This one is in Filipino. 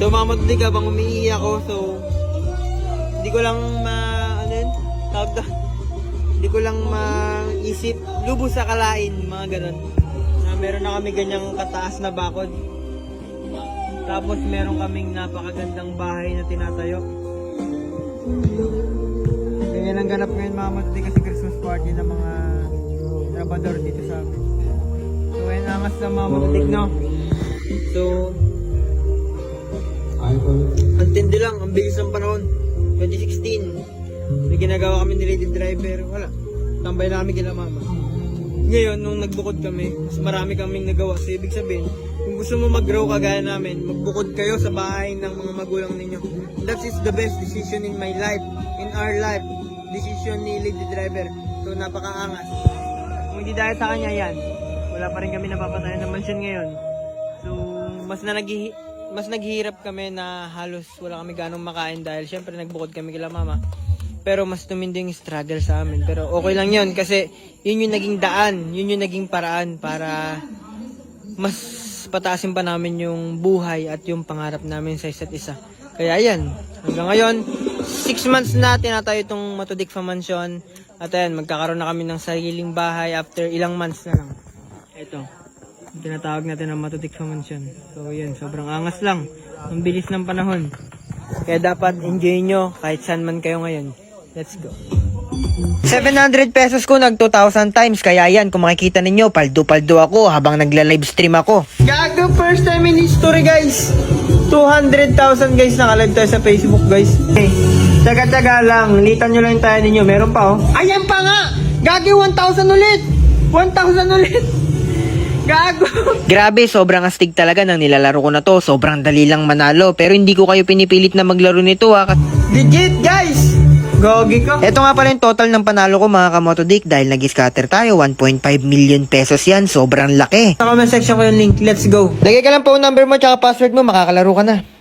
So mga motodik habang umiihi ako, so hindi ko lang ma ano yun? Tawag doon. Hindi ko lang maisip lubos sa kalain, mga ganun. Na meron na kami ganyang kataas na bakod. Tapos meron kaming napakagandang bahay na tinatayo. Ganyan ang ganap ngayon mga motodik kasi Christmas party ng mga trabador dito sa amin. So ayun angas ng mga motodik no. So ang tindi lang, ang bilis ng panahon. 2016. May ginagawa kami ni Lady Driver. Wala. Tambay na kami kila mama. Ngayon, nung nagbukod kami, mas marami kaming nagawa. So, ibig sabihin, kung gusto mo mag-grow kagaya namin, magbukod kayo sa bahay ng mga magulang ninyo. That is the best decision in my life, in our life. Decision ni Lady Driver. So, napakaangas. Kung hindi dahil sa kanya yan, wala pa rin kami napapatayan ng mansion ngayon. So, mas na naghi mas naghihirap kami na halos wala kami ganong makain dahil syempre nagbukod kami kila mama. Pero mas tumindi yung struggle sa amin. Pero okay lang yun kasi yun yung naging daan, yun yung naging paraan para mas pataasin pa namin yung buhay at yung pangarap namin sa isa't isa. Kaya yan, hanggang ngayon, 6 months na tinatayo itong Matudik Fa Mansion. At ayan, magkakaroon na kami ng sariling bahay after ilang months na lang. Ito, tinatawag natin ang Matudik Fa Mansion. So yan, sobrang angas lang. Ang bilis ng panahon. Kaya dapat enjoy nyo kahit saan man kayo ngayon. Let's go. 700 pesos ko nag 2,000 times. Kaya yan, kung makikita ninyo, paldo-paldo ako habang nagla-live stream ako. Gago, first time in history guys. 200,000 guys nakalive tayo sa Facebook guys. Hey, taga-taga lang. Litan nyo lang tayo ninyo. Meron pa oh. Ayan pa nga! Gagi, 1,000 ulit! 1,000 ulit! Gago! Grabe, sobrang astig talaga ng nilalaro ko na to. Sobrang dali lang manalo. Pero hindi ko kayo pinipilit na maglaro nito ha. Legit guys! Gogi ko. Ito nga pala yung total ng panalo ko mga kamotodik dahil nag-scatter tayo. 1.5 million pesos yan. Sobrang laki. Sa comment section ko yung link. Let's go. Lagay ka lang po number mo tsaka password mo. Makakalaro ka na.